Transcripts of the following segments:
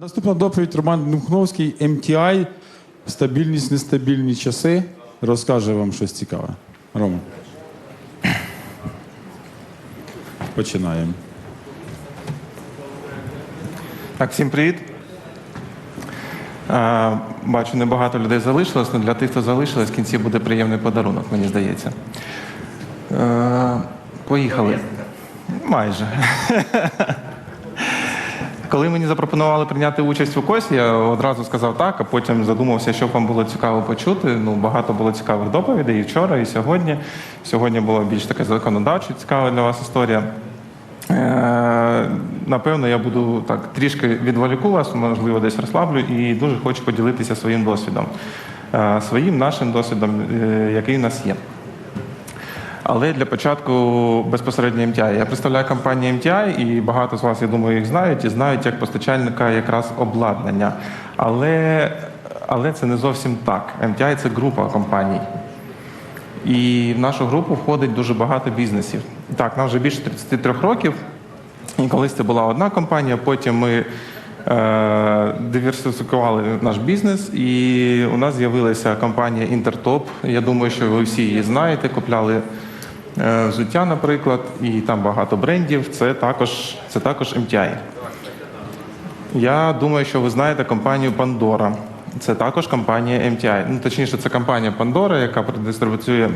Наступна доповідь Роман Дмухновський, MTI, стабільність, нестабільні часи. Розкаже вам щось цікаве. Рома. Починаємо. Так, всім привіт. Бачу, небагато людей залишилось, але для тих, хто залишилось, в кінці буде приємний подарунок, мені здається. Поїхали. Майже. Коли мені запропонували прийняти участь у косі, я одразу сказав так, а потім задумався, що б вам було цікаво почути. Ну, багато було цікавих доповідей і вчора, і сьогодні. Сьогодні була більш така законодавча цікава для вас історія. Е, Напевно, я буду так трішки відволіку вас, можливо, десь розслаблю, і дуже хочу поділитися своїм досвідом, Е, своїм нашим досвідом, е, який в нас є. Але для початку безпосередньо MTI. Я представляю компанію MTI, і багато з вас, я думаю, їх знають і знають як постачальника якраз обладнання. Але, але це не зовсім так. MTI – це група компаній. І в нашу групу входить дуже багато бізнесів. Так, нам вже більше 33 років. І колись це була одна компанія, потім ми е, диверсифікували наш бізнес, і у нас з'явилася компанія Інтертоп. Я думаю, що ви всі її знаєте, купляли взуття, наприклад, і там багато брендів. Це також, це також MTI. Я думаю, що ви знаєте компанію Pandora. Це також компанія MTI. Ну, точніше, це компанія Pandora, яка дистрибуціює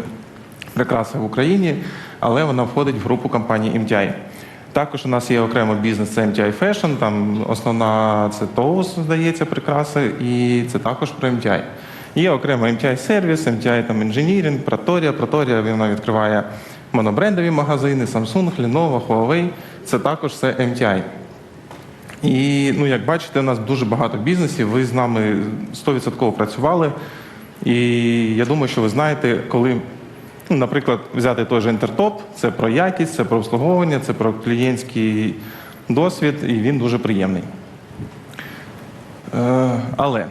прикраси в Україні, але вона входить в групу компанії MTI. Також у нас є окремо бізнес це MTI Fashion, там основна це TOS, здається, прикраси, і це також про MTI. Є окремо MTI Service, MTI там Engineering, Pratoria. Pratoria вона відкриває монобрендові магазини, Samsung, Lenovo, Huawei. Це також все MTI. І ну, як бачите, у нас дуже багато бізнесів. Ви з нами 100% працювали. І я думаю, що ви знаєте, коли, ну, наприклад, взяти той же Інтертоп, це про якість, це про обслуговування, це про клієнтський досвід, і він дуже приємний. Е, але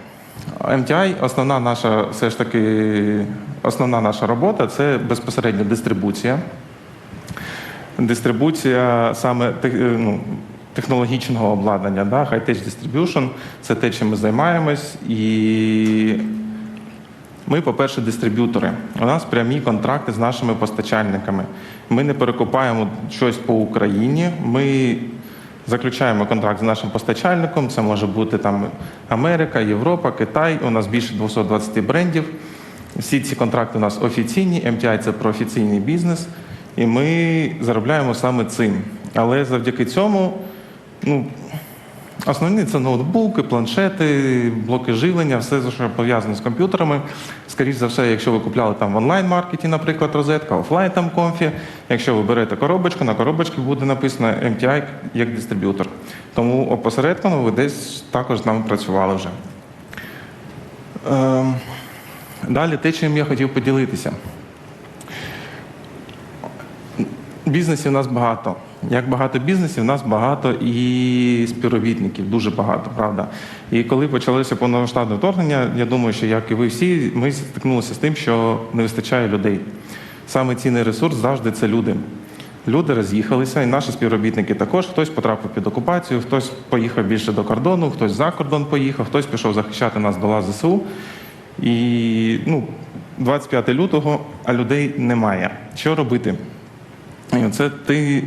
MTI, основна наша, все ж таки, основна наша робота це безпосередньо дистрибуція дистрибуція саме е, ну, технологічного обладнання, да? High-Tech Distribution – це те, чим ми займаємось. І ми, по-перше, дистриб'ютори. У нас прямі контракти з нашими постачальниками. Ми не перекупаємо щось по Україні. Ми заключаємо контракт з нашим постачальником. Це може бути там Америка, Європа, Китай. У нас більше 220 брендів. Всі ці контракти у нас офіційні. MTI – це про офіційний бізнес. І ми заробляємо саме цим. Але завдяки цьому, ну, основні це ноутбуки, планшети, блоки живлення, все, що пов'язане з комп'ютерами. Скоріше за все, якщо ви купляли там в онлайн-маркеті, наприклад, розетка, офлайн там конфі. Якщо ви берете коробочку, на коробочці буде написано MTI як дистриб'ютор. Тому опосередковано ви десь також з нами працювали вже. Ем, Далі те, чим я хотів поділитися. Бізнесів у нас багато. Як багато бізнесів, у нас багато і співробітників, дуже багато, правда. І коли почалося повномасштабне вторгнення, я думаю, що як і ви всі, ми стикнулися з тим, що не вистачає людей. Саме цінний ресурс завжди це люди. Люди роз'їхалися, і наші співробітники також. Хтось потрапив під окупацію, хтось поїхав більше до кордону, хтось за кордон поїхав, хтось пішов захищати нас до лав ЗСУ. І ну, 25 лютого, а людей немає. Що робити? Це ти,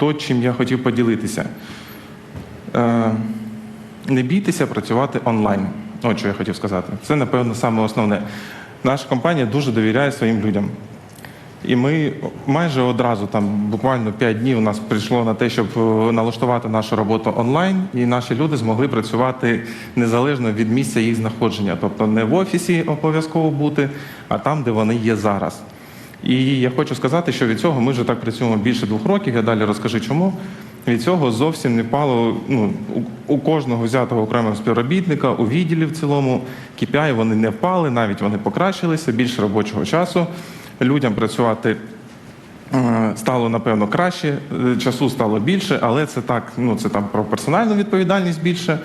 то, чим я хотів поділитися. Е, не бійтеся працювати онлайн. От що я хотів сказати. Це, напевно, саме основне. Наша компанія дуже довіряє своїм людям. І ми майже одразу, там буквально 5 днів, у нас прийшло на те, щоб е, налаштувати нашу роботу онлайн, і наші люди змогли працювати незалежно від місця їх знаходження. Тобто не в офісі обов'язково бути, а там, де вони є зараз. І я хочу сказати, що від цього ми вже так працюємо більше двох років. Я далі розкажу чому. Від цього зовсім не впало ну, у, у кожного взятого окремого співробітника, у відділі в цілому KPI вони не впали, навіть вони покращилися, більше робочого часу. Людям працювати е, стало напевно краще, е, часу стало більше, але це так, ну це там про персональну відповідальність більше.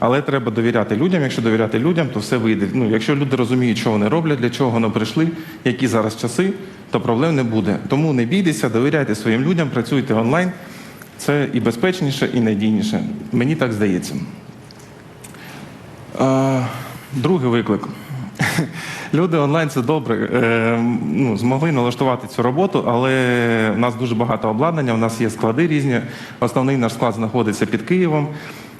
Але треба довіряти людям. Якщо довіряти людям, то все вийде. Ну, якщо люди розуміють, що вони роблять, для чого вони прийшли, які зараз часи, то проблем не буде. Тому не бійтеся, довіряйте своїм людям, працюйте онлайн. Це і безпечніше, і надійніше. Мені так здається. Другий виклик. Люди онлайн це добре. Е, ну, змогли налаштувати цю роботу, але в нас дуже багато обладнання, у нас є склади різні. Основний наш склад знаходиться під Києвом.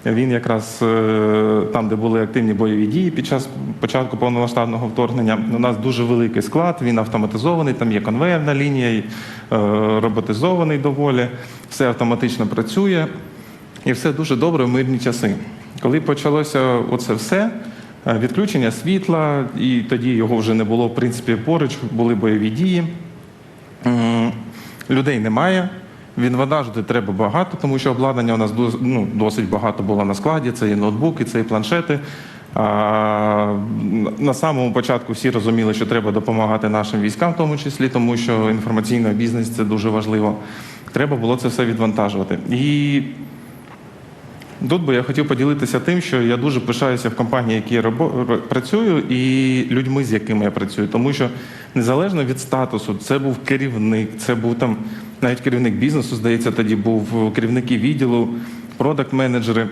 Він якраз е, там, де були активні бойові дії під час початку повномасштабного вторгнення. У нас дуже великий склад, він автоматизований, там є конвейерна лінія, е, роботизований доволі, все автоматично працює. І все дуже добре в мирні часи. Коли почалося оце все, е, відключення світла, і тоді його вже не було, в принципі, поруч, були бойові дії. Людей немає. Відвантажити треба багато, тому що обладнання у нас ну, досить багато було на складі. Це і ноутбуки, це і планшети. А, на самому початку всі розуміли, що треба допомагати нашим військам, в тому числі, тому що інформаційний бізнес це дуже важливо. Треба було це все відвантажувати. І Тут би я хотів поділитися тим, що я дуже пишаюся в компанії, в якій я працюю, і людьми, з якими я працюю. Тому що незалежно від статусу, це був керівник, це був там навіть керівник бізнесу, здається, тоді був керівники відділу, продакт-менеджери.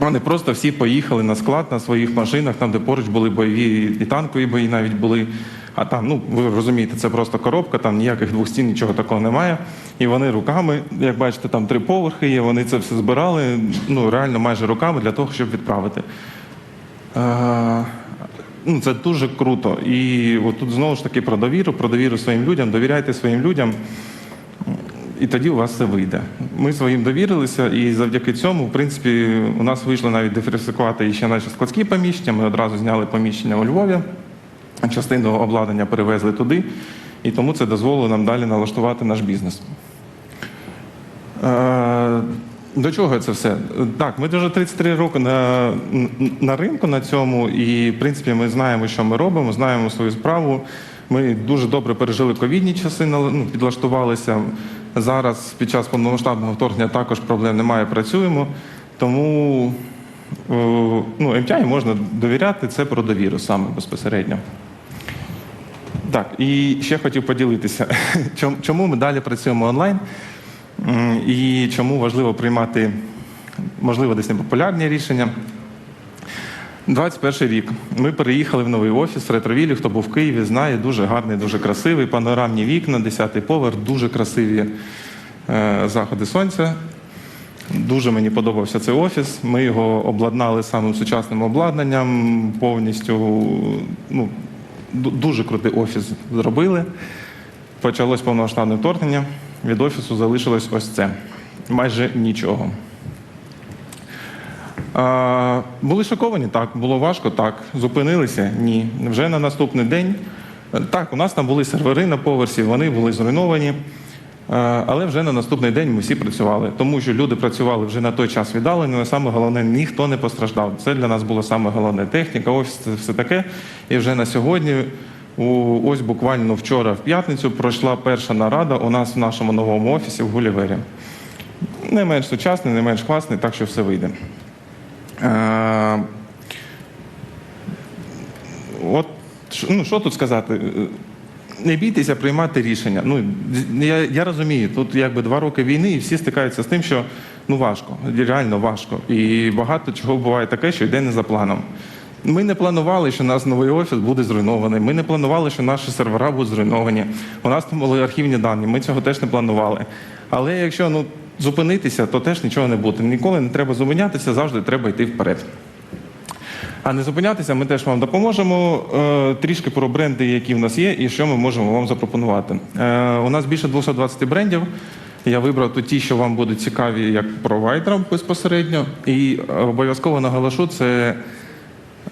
Вони просто всі поїхали на склад на своїх машинах, там, де поруч були бойові і танкові бої навіть були. А там, ну ви розумієте, це просто коробка, там ніяких двох стін, нічого такого немає. І вони руками, як бачите, там три поверхи є, вони це все збирали, ну реально майже руками для того, щоб відправити. Е, ну, це дуже круто. І от тут знову ж таки про довіру, про довіру своїм людям, довіряйте своїм людям. І тоді у вас все вийде. Ми своїм довірилися, і завдяки цьому, в принципі, у нас вийшло навіть диференсифікувати ще наші складські поміщення. Ми одразу зняли поміщення у Львові, частину обладнання перевезли туди, і тому це дозволило нам далі налаштувати наш бізнес. Е, До чого це все? Так, ми вже 33 роки на, на ринку на цьому, і в принципі ми знаємо, що ми робимо, знаємо свою справу. Ми дуже добре пережили ковідні часи, ну, підлаштувалися. Зараз під час повномасштабного вторгнення також проблем немає, працюємо. Тому о, ну, MTI можна довіряти, це про довіру саме безпосередньо. Так, і ще хотів поділитися, чому ми далі працюємо онлайн і чому важливо приймати, можливо, десь непопулярні рішення. 21 рік. Ми переїхали в новий офіс ретровілі. Хто був в Києві, знає, дуже гарний, дуже красивий. Панорамні вікна, 10-й поверх, дуже красиві е, заходи сонця. Дуже мені подобався цей офіс. Ми його обладнали самим сучасним обладнанням, повністю ну, дуже крутий офіс зробили. Почалось повномасштабне вторгнення. Від офісу залишилось ось це. Майже нічого. Були шоковані? Так. Було важко? Так. Зупинилися? Ні. Вже на наступний день. Так, у нас там були сервери на поверсі, вони були зруйновані. Але вже на наступний день ми всі працювали, тому що люди працювали вже на той час віддалено. але Саме головне, ніхто не постраждав. Це для нас було саме головне. Техніка, офіс, це все таке. І вже на сьогодні, ось буквально вчора, в п'ятницю, пройшла перша нарада у нас в нашому новому офісі в Гулівері. Не менш сучасний, не менш класний, так що все вийде. Е, От ну, що тут сказати? Е, Не бійтеся приймати рішення. Ну, я, я розумію, тут якби два роки війни, і всі стикаються з тим, що ну важко, реально важко. І багато чого буває таке, що йде не за планом. Ми не планували, що у нас новий офіс буде зруйнований. Ми не планували, що наші сервера будуть зруйновані. У нас там були архівні дані. Ми цього теж не планували. Але якщо ну зупинитися, то теж нічого не буде. Ніколи не треба зупинятися, завжди треба йти вперед. А не зупинятися, ми теж вам допоможемо. Е, трішки про бренди, які в нас є, і що ми можемо вам запропонувати. Е, у нас більше 220 брендів. Я вибрав тут ті, що вам будуть цікаві як провайдерам безпосередньо. І обов'язково наголошу, це,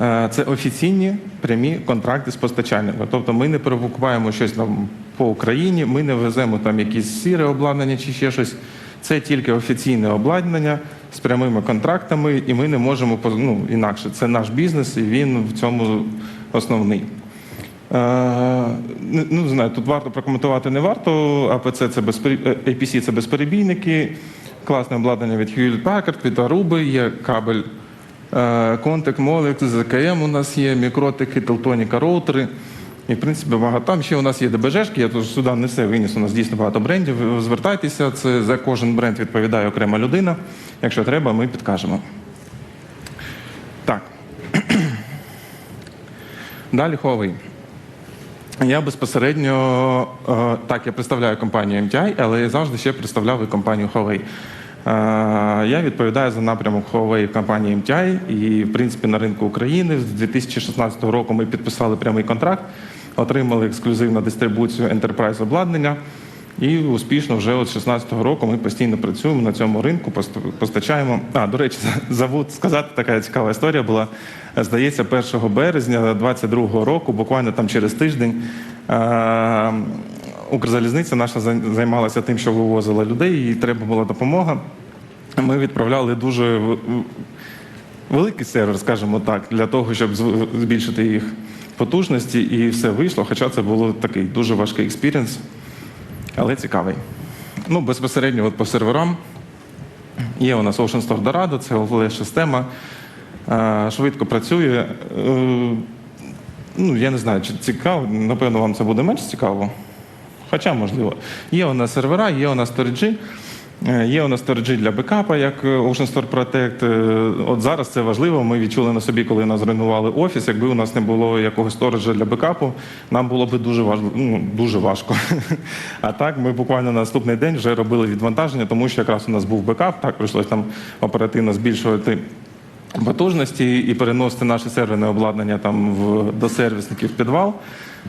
е, це офіційні прямі контракти з постачальниками. Тобто ми не перевикупаємо щось там по Україні, ми не веземо там якісь сіре обладнання чи ще щось. Це тільки офіційне обладнання з прямими контрактами, і ми не можемо ну, інакше. Це наш бізнес, і він в цьому основний. Е, ну, не знаю, тут варто прокоментувати не варто. АПЦ це безпері... е, APC це безперебійники, класне обладнання від Hewlett Packard, від Aruba, є кабель е, Contact, Molex, ZKM у нас є, мікротики, Teltonica роутери. І, в принципі, багато. Там ще у нас є ДБЖшки, я тут сюди не все виніс, у нас дійсно багато брендів. Звертайтеся, це за кожен бренд відповідає окрема людина. Якщо треба, ми підкажемо. Так. Далі Huawei. Я безпосередньо е, так, я представляю компанію MTI, але я завжди ще представляв і компанію Huawei. Е, Я відповідаю за напрямок Huawei компанії MTI і, в принципі, на ринку України з 2016 року ми підписали прямий контракт, отримали ексклюзивну дистрибуцію enterprise обладнання. І успішно вже от 16-го року ми постійно працюємо на цьому ринку, пост- постачаємо. А, до речі, забув сказати, така цікава історія була. Здається, 1 березня 22-го року, буквально там через тиждень, е- Укрзалізниця наша зай- займалася тим, що вивозила людей, і треба була допомога. Ми відправляли дуже великий сервер, скажімо так, для того, щоб збільшити їх потужності, і все вийшло. Хоча це було такий дуже важкий експірієнс, але цікавий. Ну, безпосередньо от по серверам є у нас Ocean Store Dorado, це OLS система швидко працює. Е, Ну, я не знаю, чи цікаво, напевно, вам це буде менш цікаво. Хоча, можливо. Є у нас сервера, є у нас сториджі. Е, Є у нас сториджі для бекапа, як е, Ocean Store Protect. Е, От зараз це важливо. Ми відчули на собі, коли нас зруйнували офіс. Якби у нас не було якогось сториджа для бекапу, нам було б дуже важливо, ну, дуже важко. А так, ми буквально на наступний день вже робили відвантаження, тому що якраз у нас був бекап, так прийшлося там оперативно збільшувати потужності і переносити наше серверне обладнання там в, до сервісників підвал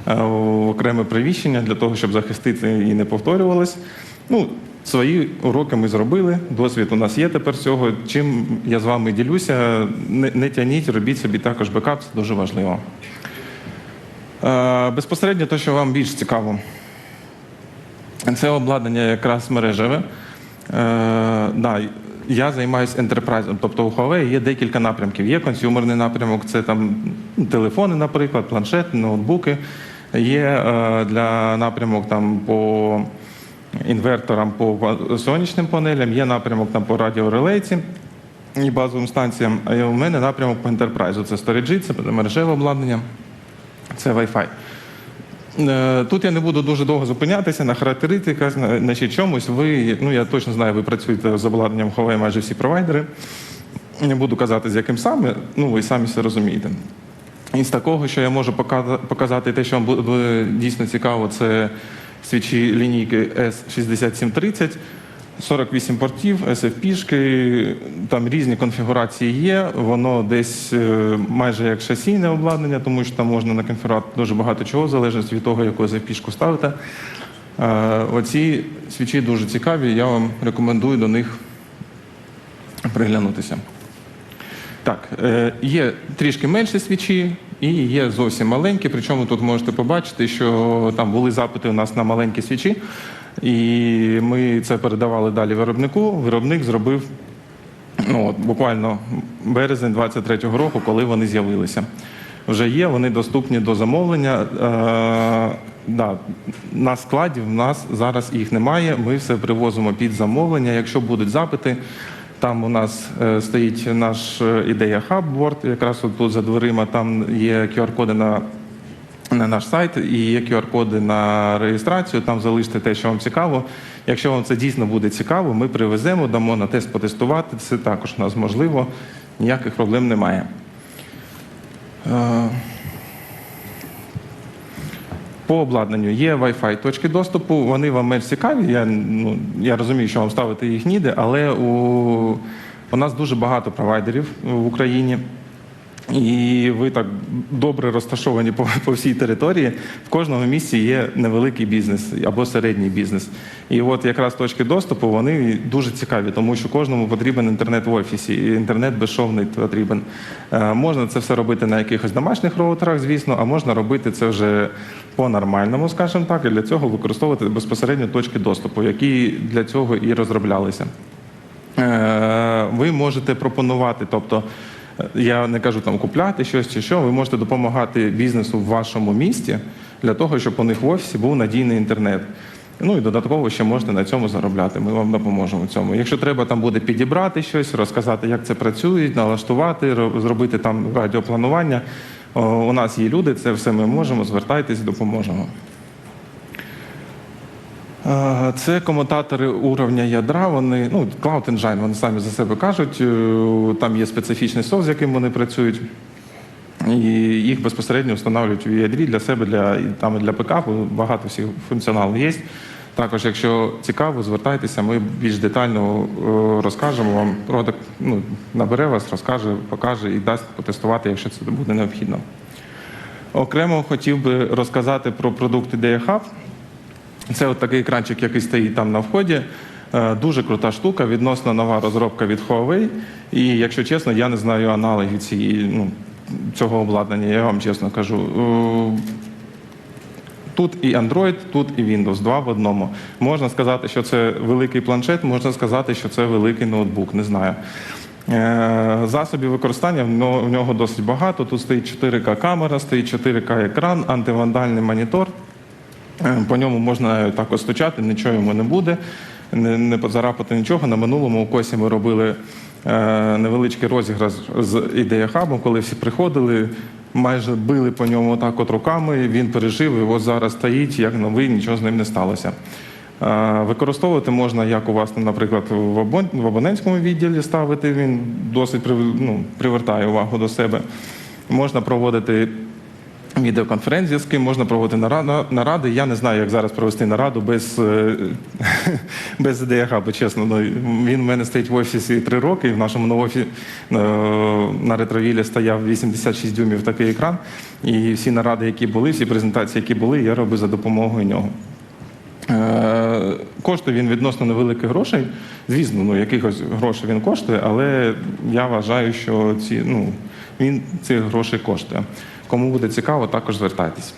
в окреме приміщення для того, щоб захистити і не повторювалось. Ну, свої уроки ми зробили. Досвід у нас є тепер цього. Чим я з вами ділюся, не, не тяніть, робіть собі також бекап, це дуже важливо. Е, безпосередньо те, що вам більш цікаво. Це обладнання якраз мережеве. Е, да, я займаюся ентерпрайзом. Тобто у Huawei є декілька напрямків. Є консюмерний напрямок, це там телефони, наприклад, планшети, ноутбуки. Є е, для напрямок там по інверторам, по сонячним панелям, є напрямок там по радіорелейці і базовим станціям. А у мене напрямок по ентерпрайзу. Це сториджі, це мережеве обладнання, це Wi-Fi. Е, Тут я не буду дуже довго зупинятися на характеристиках, на ще чомусь. Ви, ну я точно знаю, ви працюєте з обладнанням Huawei майже всі провайдери. Не буду казати, з яким саме, ну ви самі все розумієте. І з такого, що я можу показати, те, що вам буде дійсно цікаво, це свічі лінійки S6730, 48 портів, SFP-шки, там різні конфігурації є. Воно десь е, майже як шасійне обладнання, тому що там можна наконфігурувати дуже багато чого, в залежності від того, яку SFP-шку ставите. Е, Оці свічі дуже цікаві, я вам рекомендую до них приглянутися. Так, е, є трішки менші свічі і є зовсім маленькі. Причому тут можете побачити, що там були запити у нас на маленькі свічі, і ми це передавали далі виробнику. Виробник зробив ну, от, буквально березень 23-го року, коли вони з'явилися. Вже є, вони доступні до замовлення. Е, да, на складі в нас зараз їх немає. Ми все привозимо під замовлення. Якщо будуть запити, там у нас е, стоїть наш е, ідея хаб-борд, якраз от тут за дверима, там є QR-коди на на наш сайт і є QR-коди на реєстрацію. Там залиште те, що вам цікаво. Якщо вам це дійсно буде цікаво, ми привеземо, дамо на тест потестувати. Це також у нас можливо, ніяких проблем немає. Е, По обладнанню є Wi-Fi точки доступу. Вони вам менш цікаві. Я, ну, я розумію, що вам ставити їх ніде, але у, у нас дуже багато провайдерів в Україні. І ви так добре розташовані по, по всій території. В кожному місці є невеликий бізнес або середній бізнес. І от якраз точки доступу вони дуже цікаві, тому що кожному потрібен інтернет в офісі, і інтернет безшовний потрібен. Е, можна це все робити на якихось домашніх роутерах, звісно, а можна робити це вже по-нормальному, скажімо так, і для цього використовувати безпосередньо точки доступу, які для цього і розроблялися. Е, ви можете пропонувати, тобто я не кажу там купляти щось чи що, ви можете допомагати бізнесу в вашому місті для того, щоб у них в офісі був надійний інтернет. Ну і додатково ще можете на цьому заробляти. Ми вам допоможемо в цьому. Якщо треба там буде підібрати щось, розказати, як це працює, налаштувати, зробити там радіопланування. У нас є люди, це все ми можемо. Звертайтесь, допоможемо. Е, Це комутатори уровня ядра. Вони ну Cloud Engine, вони самі за себе кажуть. е, Там є специфічний софт, з яким вони працюють. І їх безпосередньо встановлюють у ядрі для себе, для, там для ПК, бо багато всіх функціоналів є. Також, якщо цікаво, звертайтеся, ми більш детально е, розкажемо вам. Продакт ну, набере вас, розкаже, покаже і дасть потестувати, якщо це буде необхідно. Окремо хотів би розказати про продукт Ідея Hub. Це от такий екранчик, який стоїть там на вході. Е, Дуже крута штука, відносно нова розробка від Huawei. І якщо чесно, я не знаю аналогів цієї, ну, цього обладнання, я вам чесно кажу. Е, Тут і Android, тут і Windows, два в одному. Можна сказати, що це великий планшет, можна сказати, що це великий ноутбук, не знаю. Е, Засобів використання в нього досить багато. Тут стоїть 4К камера, стоїть 4К екран, антивандальний монітор. Е, По ньому можна також стучати, нічого йому не буде, не, не поцарапати нічого. На минулому косі ми робили е, невеличкий розіграш з ідея хабом, коли всі приходили, майже били по ньому отак от руками. Він пережив, от зараз стоїть, як новий, нічого з ним не сталося. Е, Використовувати можна, як у вас, наприклад, в абон- в абонентському відділі ставити. Він досить ну, привертає увагу до себе. Можна проводити відеоконференції, з ким можна проводити нара- наради. Я не знаю, як зараз провести нараду без, е, без ідея хабу, чесно. Ну, він в мене стоїть в офісі три роки, і в нашому на офі е, на ретровілі стояв 86 дюймів такий екран. І всі наради, які були, всі презентації, які були, я робив за допомогою нього. Е, Коштує він відносно невеликих грошей. Звісно, ну якихось грошей він коштує, але я вважаю, що ці, ну, він цих грошей коштує. Кому буде цікаво, також звертайтесь.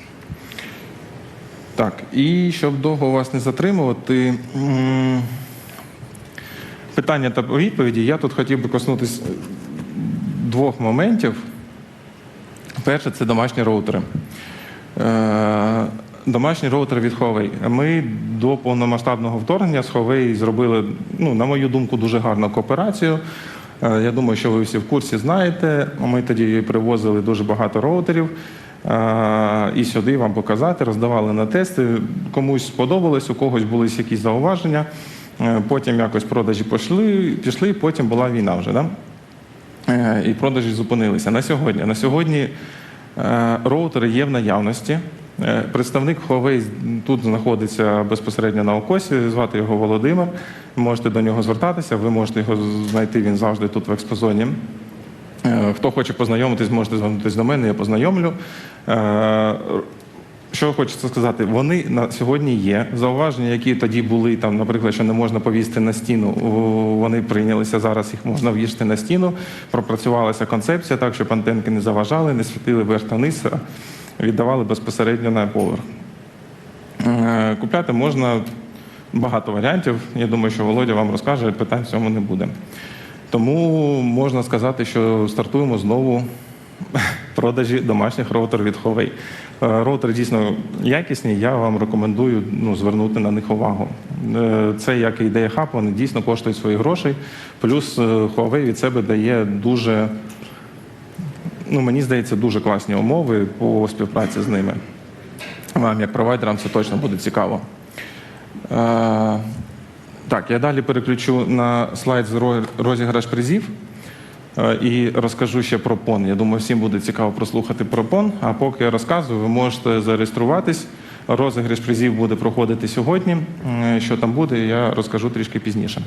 Так, і щоб довго вас не затримувати, питання та відповіді. Я тут хотів би коснутися двох моментів. Перше це домашні роутери. Е, Домашній роутер від Huawei. Ми до повномасштабного вторгнення з Huawei зробили, ну, на мою думку, дуже гарну кооперацію. Е, Я думаю, що ви всі в курсі знаєте. Ми тоді привозили дуже багато роутерів е, і сюди вам показати, роздавали на тести. Комусь сподобалось, у когось були якісь зауваження. Е, Потім якось продажі пішли, пішли потім була війна вже. Да? І продажі зупинилися. На сьогодні. На сьогодні роутери є в наявності. Е, Представник Huawei тут знаходиться безпосередньо на окосі, звати його Володимир. Можете до нього звертатися, ви можете його знайти, він завжди тут в експозоні. Е, Хто хоче познайомитись, можете звернутися до мене, я познайомлю. Е, що хочеться сказати, вони на сьогодні є. Зауваження, які тоді були, там, наприклад, що не можна повісити на стіну, вони прийнялися зараз, їх можна вішати на стіну. Пропрацювалася концепція так, щоб антенки не заважали, не світили вверх та вниз, віддавали безпосередньо на поверх. Е, Купляти можна багато варіантів. Я думаю, що Володя вам розкаже, питань в цьому не буде. Тому можна сказати, що стартуємо знову продажі домашніх роутерів від Huawei. Е, Роутери дійсно якісні, я вам рекомендую ну, звернути на них увагу. Е, Це як ідея хаб, вони дійсно коштують свої гроші. Плюс Huawei від себе дає дуже, ну мені здається, дуже класні умови по співпраці з ними. Вам, як провайдерам, це точно буде цікаво. Е, Так, я далі переключу на слайд з розіграш призів е, і розкажу ще про пон. Я думаю, всім буде цікаво прослухати про пон. А поки я розказую, ви можете зареєструватись. Розіграш призів буде проходити сьогодні. Е, Що там буде, я розкажу трішки пізніше.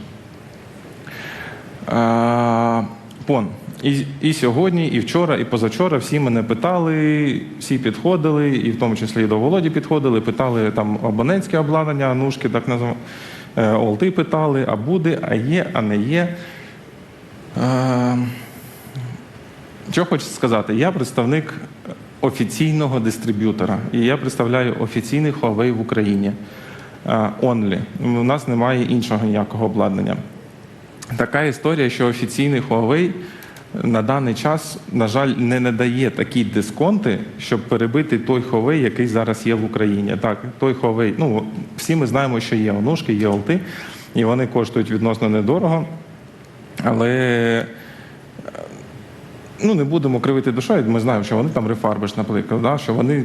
Е, Пон. І, і сьогодні, і вчора, і позавчора всі мене питали, всі підходили, і в тому числі і до Володі підходили, питали там абонентське обладнання, анушки, так називаємо. Олти питали, а буде, а є, а не є. Е, що хочу сказати? Я представник офіційного дистриб'ютора, і я представляю офіційний Huawei в Україні. Е, Only. У нас немає іншого ніякого обладнання. Така історія, що офіційний Huawei на даний час, на жаль, не надає такі дисконти, щоб перебити той Huawei, який зараз є в Україні. Так, той Huawei, ну всі ми знаємо, що є онушки, є олти, і вони коштують відносно недорого. Але ну, не будемо кривити душою. Ми знаємо, що вони там рефарбиш, наприклад, да? що вони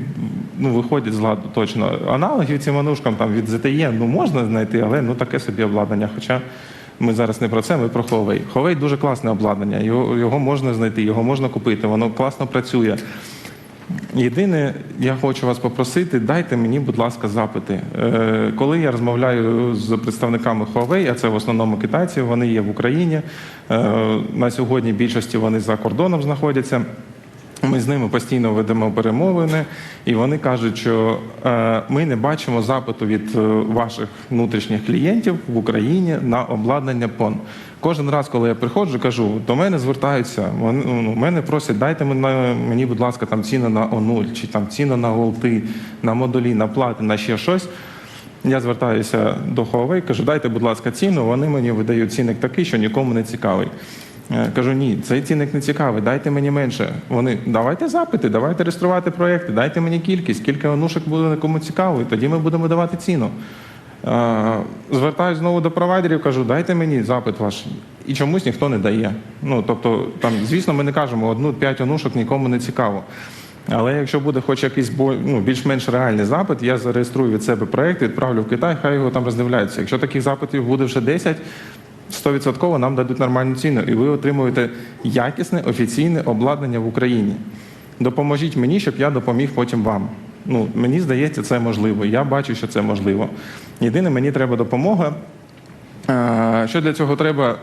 ну, виходять з ладу точно. Аналогів цим анушкам там від ZTE ну, можна знайти, але ну, таке собі обладнання. Хоча Ми зараз не про це, ми про Huawei. Huawei дуже класне обладнання. Його, його можна знайти, його можна купити, воно класно працює. Єдине, я хочу вас попросити, дайте мені, будь ласка, запити. Е, коли я розмовляю з представниками Huawei, а це в основному китайці, вони є в Україні. Е, на сьогодні більшості вони за кордоном знаходяться. Ми з ними постійно ведемо перемовини, і вони кажуть, що е, ми не бачимо запиту від е, ваших внутрішніх клієнтів в Україні на обладнання ПОН. Кожен раз, коли я приходжу, кажу, до мене звертаються. Вони ну, мене просять, дайте мені, будь ласка, там ціни на О0, чи там ціни на голти, на модулі, на плати, на ще щось. Я звертаюся до Huawei, кажу, дайте, будь ласка, ціну. Вони мені видають цінник такий, що нікому не цікавий. Е, Кажу, ні, цей цінник не цікавий, дайте мені менше. Вони давайте запити, давайте реєструвати проекти, дайте мені кількість, скільки онушок буде кому цікаво, і тоді ми будемо давати ціну. Е, Звертаюсь знову до провайдерів, кажу, дайте мені запит ваш. І чомусь ніхто не дає. Ну, тобто, там, звісно, ми не кажемо, одну-п'ять онушок нікому не цікаво. Але якщо буде хоч якийсь ну, більш-менш реальний запит, я зареєструю від себе проєкт, відправлю в Китай, хай його там роздивляються. Якщо таких запитів буде вже 10, 100% нам дадуть нормальну ціну, і ви отримуєте якісне офіційне обладнання в Україні. Допоможіть мені, щоб я допоміг потім вам. Ну, мені здається, це можливо. Я бачу, що це можливо. Єдине, мені треба допомога. Е, Що для цього треба?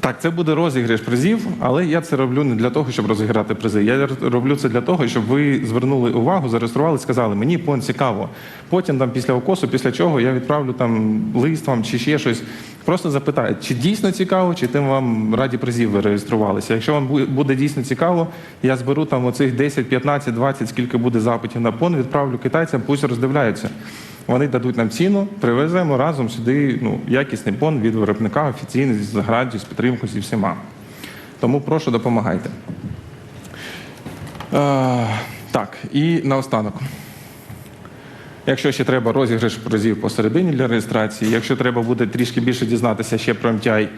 Так, це буде розіграш призів, але я це роблю не для того, щоб розіграти призи. Я роблю це для того, щоб ви звернули увагу, зареєстрували, сказали, мені пон цікаво. Потім там після окосу, після чого я відправлю там лист вам чи ще щось. Просто запитають, чи дійсно цікаво, чи тим вам раді призів ви реєструвалися. Якщо вам буде дійсно цікаво, я зберу там оцих 10, 15, 20, скільки буде запитів на пон, відправлю китайцям, пусть роздивляються. Вони дадуть нам ціну, привеземо разом сюди ну, якісний пон від виробника, офіційний, з гарантією, з підтримкою, зі всіма. Тому прошу, допомагайте. Е, так, і наостанок. Якщо ще треба розіграш призів посередині для реєстрації, якщо треба буде трішки більше дізнатися ще про MTI,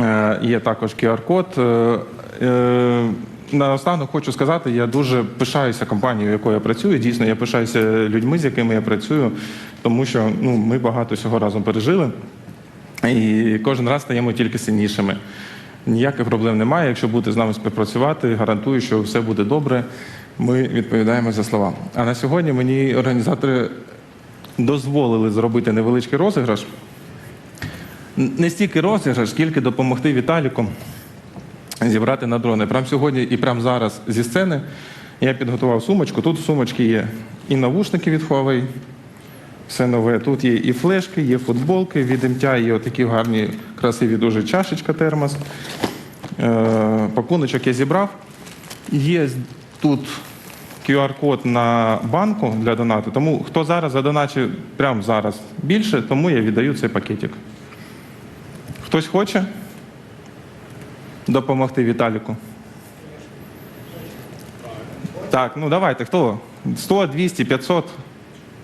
е, є також QR-код. Е, е, Наостанок хочу сказати, я дуже пишаюся компанією, якою я працюю. Дійсно, я пишаюся людьми, з якими я працюю, тому що ну, ми багато всього разом пережили. І кожен раз стаємо тільки сильнішими. Ніяких проблем немає. Якщо будете з нами співпрацювати, гарантую, що все буде добре. Ми відповідаємо за слова. А на сьогодні мені організатори дозволили зробити невеличкий розіграш. Не стільки розіграш, скільки допомогти Віталіку зібрати на дрони. Прямо сьогодні і прямо зараз зі сцени я підготував сумочку. Тут в сумочці є і навушники від Huawei, все нове. Тут є і флешки, є футболки від MTI, є отакі гарні, красиві дуже чашечка термос. Е, пакуночок я зібрав. Є тут QR-код на банку для донату. Тому хто зараз задоначить прямо зараз більше, тому я віддаю цей пакетик. Хтось хоче допомогти Віталіку? Так, ну давайте, хто? 100, 200, 500.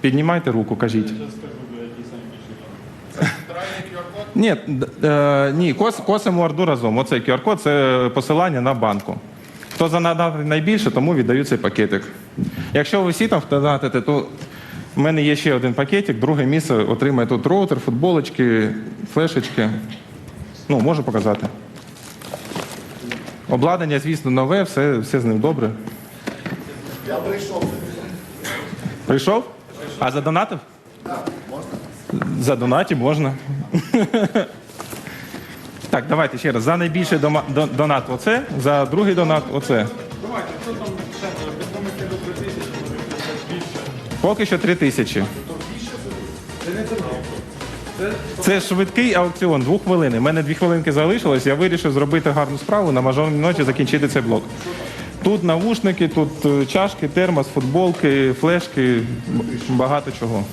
Піднімайте руку, кажіть. Ні, е, ні, кос, косимо орду разом. Оцей QR-код це посилання на банку. Хто занадав найбільше, тому віддаю цей пакетик. Якщо ви всі там донатите, то в мене є ще один пакетик, друге місце отримає тут роутер, футболочки, флешечки. Ну, можу показати. Обладнання, звісно, нове, все, все з ним добре. Я прийшов. Прийшов? А задонатив? Так, можна? За донаті можна. Так, давайте ще раз. За найбільший донат оце, за другий донат оце. Давайте, хто там підтримується до 3 тисячі? Поки що три тисячі. Це швидкий аукціон, двох хвилин. У мене дві хвилинки залишилось. Я вирішив зробити гарну справу на мажорній ночі закінчити цей блок. Тут навушники, тут е, чашки, термос, футболки, флешки, багато чого.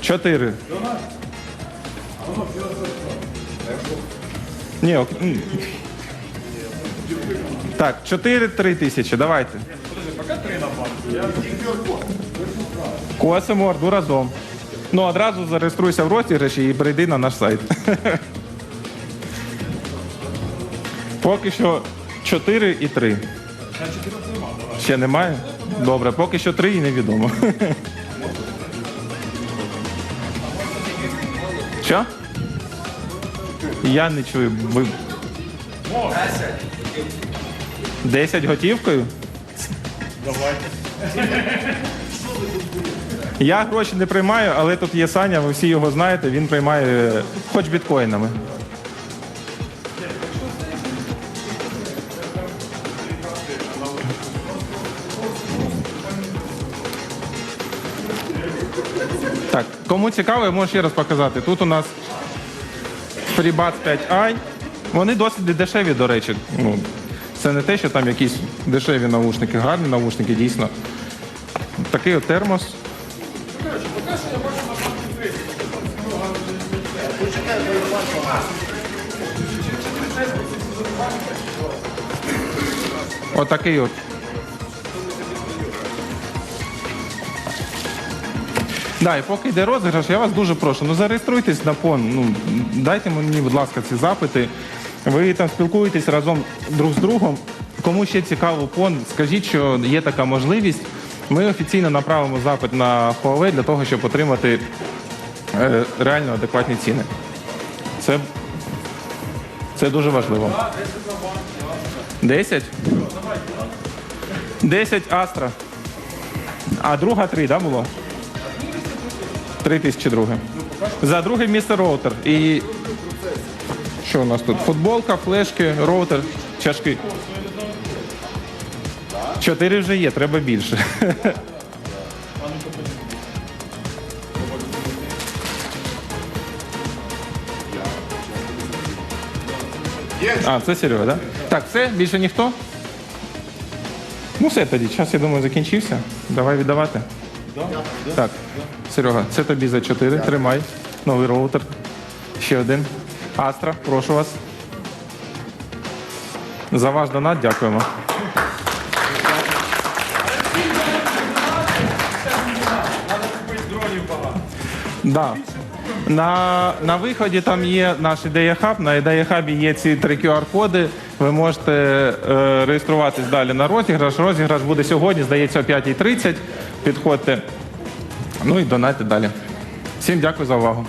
Чотири. Ні, ок- Так, чотири-три тисячі, давайте. Косимо орду разом. Ну, одразу зареєструйся в розіграші і перейди на наш сайт. Поки що 4 і 3. Ще немає? Добре, поки що 3 і невідомо. Що? Я не чую. Ви... 10 готівкою? Я гроші не приймаю, але тут є Саня, ви всі його знаєте, він приймає е, хоч біткоїнами. Так, кому цікаво, я можу ще раз показати. Тут у нас FreeBuds 5i. Вони досить дешеві, до речі. Ну, це не те, що там якісь дешеві наушники, гарні наушники, дійсно. Такий от термос. Отакий от. Да, і поки йде розіграш, я вас дуже прошу, ну зареєструйтесь на пон. Ну дайте мені, будь ласка, ці запити. Ви там спілкуєтесь разом друг з другом. Кому ще цікаво пон, скажіть, що є така можливість. Ми офіційно направимо запит на Huawei для того, щоб отримати е, реально адекватні ціни. Це, це дуже важливо. 10? 10 Astra. А друга 3, да, було? Три тисячі друге. За друге місце роутер. І що у нас тут? Футболка, флешки, роутер, чашки. Чотири вже є, треба більше. А, це Серега, так? Да? Так, все, більше ніхто? Ну все тоді, час, я думаю, закінчився. Давай віддавати. Так, Серега, це тобі за 4. Тримай. Новий роутер. Ще один. Астра, прошу вас. За ваш донат дякуємо. Да. На, на виході там є наш ідея хаб. На ідея хабі є ці три QR-коди. Ви можете е, реєструватись далі на розіграш. Розіграш буде сьогодні, здається, о 5.30. Підходьте. Ну і донайте далі. Всім дякую за увагу.